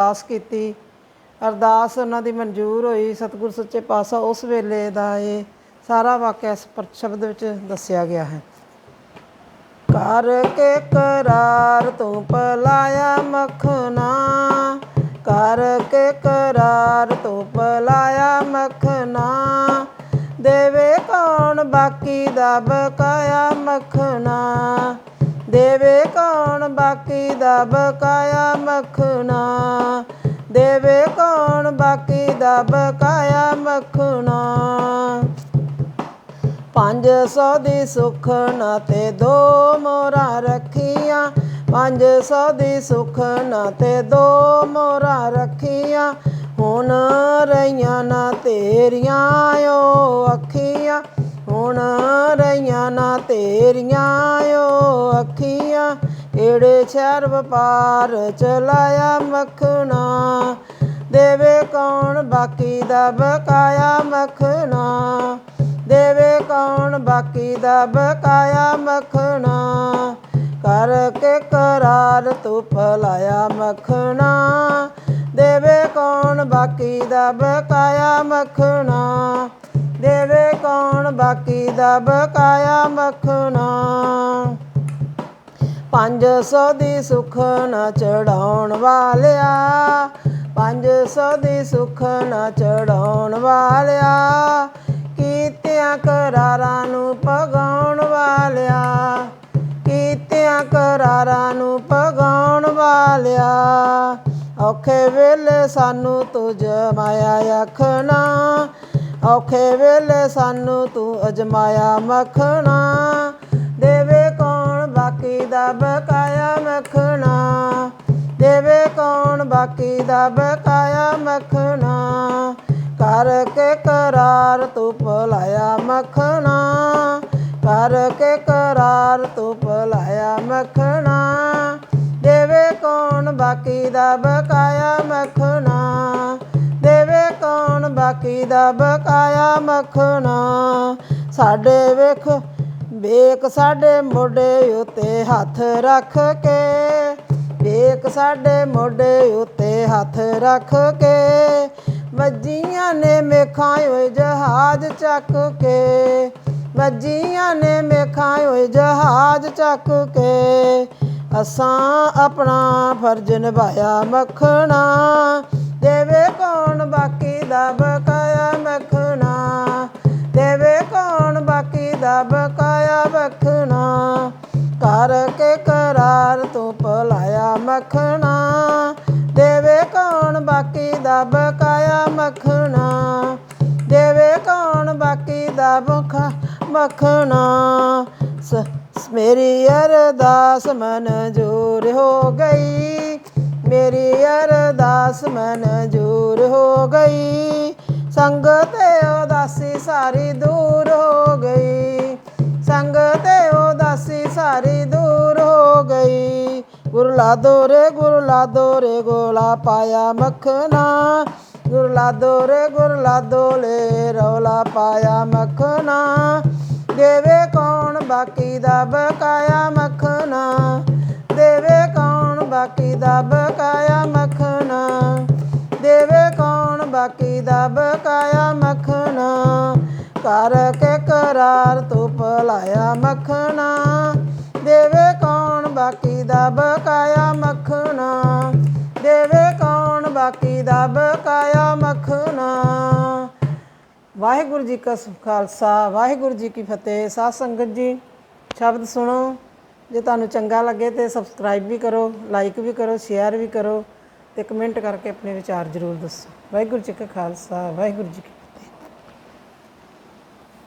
ਅਰਦਾਸ ਕੀਤੀ। ਅਰਦਾਸ ਉਹਨਾਂ ਦੀ ਮਨਜ਼ੂਰ ਹੋਈ, ਸਤਿਗੁਰ ਸੱਚੇ ਪਾਤਸ਼ਾਹ ਉਸ ਵੇਲੇ ਦਾ ਇਹ ਸਾਰਾ ਵਾਕਿਆ ਇਸ ਸ਼ਬਦ ਵਿੱਚ ਦੱਸਿਆ ਗਿਆ ਹੈ। ਕਰ ਕੇ ਕਰਾਰ ਤੂੰ ਪਲਾਇਆ ਮੱਖਣਾ ਕਰ ਕੇ ਕਰਾਰ ਤੂੰ ਪਲਾਇਆ ਮੱਖਣਾ, ਦੇਵੇ ਕੌਣ ਬਾਕੀ ਦਾ ਬਕਾਇਆ ਮੱਖਣਾ, ਦੇਵੇ ਬਾਕੀ ਦਾ ਬਕਾਇਆ ਮੱਖਣਾ। ਦੇਵੇ ਕੌਣ ਬਾਕੀ ਦਾ ਬਕਾਇਆ ਮੱਖਣਾ। ਪੰਜ ਸੌ ਦੀ ਸੁਖਣਾ ਤੇ ਦੋ ਮੋਰਾ ਰੱਖੀਆਂ। ਪੰਜ ਸੌ ਦੀ ਸੁਖਣਾ ਤੇ ਦੋ ਮੋਰਾ ਰੱਖੀਆਂ। ਹੁਣ ਰਹੀਆਂ ਨਾ ਤੇਰੀਆਂ ਓ ਅੱਖੀਆਂ। ਹੁਣ ਰਹੀਆਂ ਨਾ ਤੇਰੀਆਂ ਓ ਅੱਖੀਆਂ। ਏੜੇ ਸ਼ਹਿਰ ਵਪਾਰ ਚਲਾਇਆ ਮੱਖਣਾ। ਦੇਵੇ ਕੌਣ ਬਾਕੀ ਦਾ ਬਕਾਇਆ ਮੱਖਣਾ। ਦੇਵੇ ਕੌਣ ਬਾਕੀ ਦਾ ਬਕਾਇਆ ਮੱਖਣਾ। ਕਰਕੇ ਕਰਾਰ ਤੂੰ ਭਲਾਇਆ ਮੱਖਣਾ। ਦੇਵੇ ਕੌਣ ਬਾਕੀ ਦਾ ਬਕਾਇਆ ਮੱਖਣਾ। ਦੇਵੇ ਕੌਣ ਬਾਕੀ ਦਾ ਬਕਾਇਆ ਮੱਖਣਾ। ਪੰਜ ਸੌ ਦੀ ਸੁਖ ਨਾ ਚੜਾਉਣ ਵਾਲਿਆ। ਪੰਜ ਸੌ ਦੀ ਸੁਖ ਨਾ ਚੜਾਉਣ ਵਾਲਿਆ। ਕੀਤਿਆਂ ਕਰਾਰਾਂ ਨੂੰ ਪਗਾਉਣ ਵਾਲਿਆ। ਕੀਤਿਆਂ ਕਰਾਰਾਂ ਨੂੰ ਪਗਾਉਣ ਵਾਲਿਆ। ਔਖੇ ਵੇਲੇ ਸਾਨੂੰ ਤੂੰ ਜਮਾਇਆ ਆਖਣਾ। ਔਖੇ ਵੇਲੇ ਸਾਨੂੰ ਤੂੰ ਅਜਮਾਇਆ ਮੱਖਣਾ। ਦਾ ਬਕਾਇਆ ਮੱਖਣਾ, ਦੇਵੇ ਕੌਣ ਬਾਕੀ ਦਾ ਬਕਾਇਆ ਮੱਖਣਾ। ਕਰਕੇ ਕਰਾਰ ਤੂੰ ਭਲਾਇਆ ਮੱਖਣਾ, ਕਰਕੇ ਕਰਾਰ ਤੂੰ ਭਲਾਇਆ ਮੱਖਣਾ। ਦੇਵੇ ਕੌਣ ਬਾਕੀ ਦਾ ਬਕਾਇਆ ਮੱਖਣਾ, ਦੇਵੇ ਕੌਣ ਬਾਕੀ ਦਾ ਬਕਾਇਆ ਮੱਖਣਾ। ਸਾਡੇ ਵੇਖ ਵੇਖ ਸਾਡੇ ਮੋਢੇ ਉੱਤੇ ਹੱਥ ਰੱਖ ਕੇ, ਵੇਖ ਸਾਡੇ ਮੋਢੇ ਉਤੇ ਹੱਥ ਰੱਖ ਕੇ, ਵੱਜੀਆਂ ਨੇ ਮੇਖਾਂ ਓਏ ਜਹਾਜ਼ ਚੱਕ ਕੇ, ਵੱਜੀਆਂ ਨੇ ਮੇਖਾਂ ਹੋਏ ਜਹਾਜ਼ ਚੱਕ ਕੇ, ਅਸਾਂ ਆਪਣਾ ਫਰਜ਼ ਨਿਭਾਇਆ ਮੱਖਣਾ, ਦੇਵੇ ਕੌਣ ਬਾਕੀ ਦਾ ਬਕਾਇਆ ਮੱਖਣਾ, ਦੇਵੇ ਕੌਣ ਬਾਕੀ ਦਾ ਬਕਾਇਆ ਭਲਾਇਆ ਮੱਖਣਾ। ਦੇਵੇ ਕੌਣ ਬਾਕੀ ਦਾ ਬਕਾਇਆ ਮੱਖਣਾ। ਦੇਵੇ ਕੌਣ ਬਾਕੀ ਦਾ ਬਖਾ ਮੱਖਣਾ। ਮੇਰੀ ਅਰਦਾਸ ਮਨਜ਼ੂਰ ਹੋ ਗਈ। ਮੇਰੀ ਅਰਦਾਸ ਮਨਜ਼ੂਰ ਹੋ ਗਈ। ਸੰਗਤ ਉਦਾਸੀ ਸਾਰੀ ਦੂਰ ਹੋ ਗਈ। ਸੰਗ ਤੇ ਉਦਾਸੀ ਗੁਰਲਾ ਗੁਰੂ ਲਾਦੋ ਰੇ ਗੁਰੂ ਲਾਦੋ ਰੇ ਗੋਲਾ ਪਾਇਆ ਮੱਖਣਾ। ਗੁਰਲਾ ਲਾਦੋ ਰੇ ਗੁਰੂ ਲਾਦੋ ਰੌਲਾ ਪਾਇਆ ਮੱਖਣਾ। ਦੇਵੇ ਕੌਣ ਬਾਕੀ ਦਾ ਬਕਾਇਆ ਮੱਖਣਾ। ਦੇਵੇ ਕੌਣ ਬਾਕੀ ਦਾ ਬਕਾਇਆ ਮੱਖਣਾ। ਦੇਵੇ ਕੌਣ ਬਾਕੀ ਦਾ ਬਕਾਇਆ ਮੱਖਣਾ। ਕਰਕੇ ਬਕਾਇਆ ਮੱਖਣਾ। ਦੇਵੇ ਕੌਣ ਬਾਕੀ ਦਾ ਬਕਾਇਆ ਮੱਖਣਾ। ਵਾਹਿਗੁਰੂ ਜੀ ਕਾ ਖਾਲਸਾ, ਵਾਹਿਗੁਰੂ ਜੀ ਕੀ ਫਤਿਹ। ਸਾਧ ਸੰਗਤ ਜੀ, ਸ਼ਬਦ ਸੁਣੋ। ਜੇ ਤੁਹਾਨੂੰ ਚੰਗਾ ਲੱਗੇ ਤੇ ਸਬਸਕ੍ਰਾਈਬ ਵੀ ਕਰੋ ਲਾਈਕ ਵੀ ਕਰੋ ਸ਼ੇਅਰ ਵੀ ਕਰੋ ਤੇ ਕਮੈਂਟ ਕਰਕੇ ਆਪਣੇ ਵਿਚਾਰ ਜ਼ਰੂਰ ਦੱਸੋ। ਵਾਹਿਗੁਰੂ ਜੀ ਕਾ ਖਾਲਸਾ, ਵਾਹਿਗੁਰੂ ਜੀ ਕੀ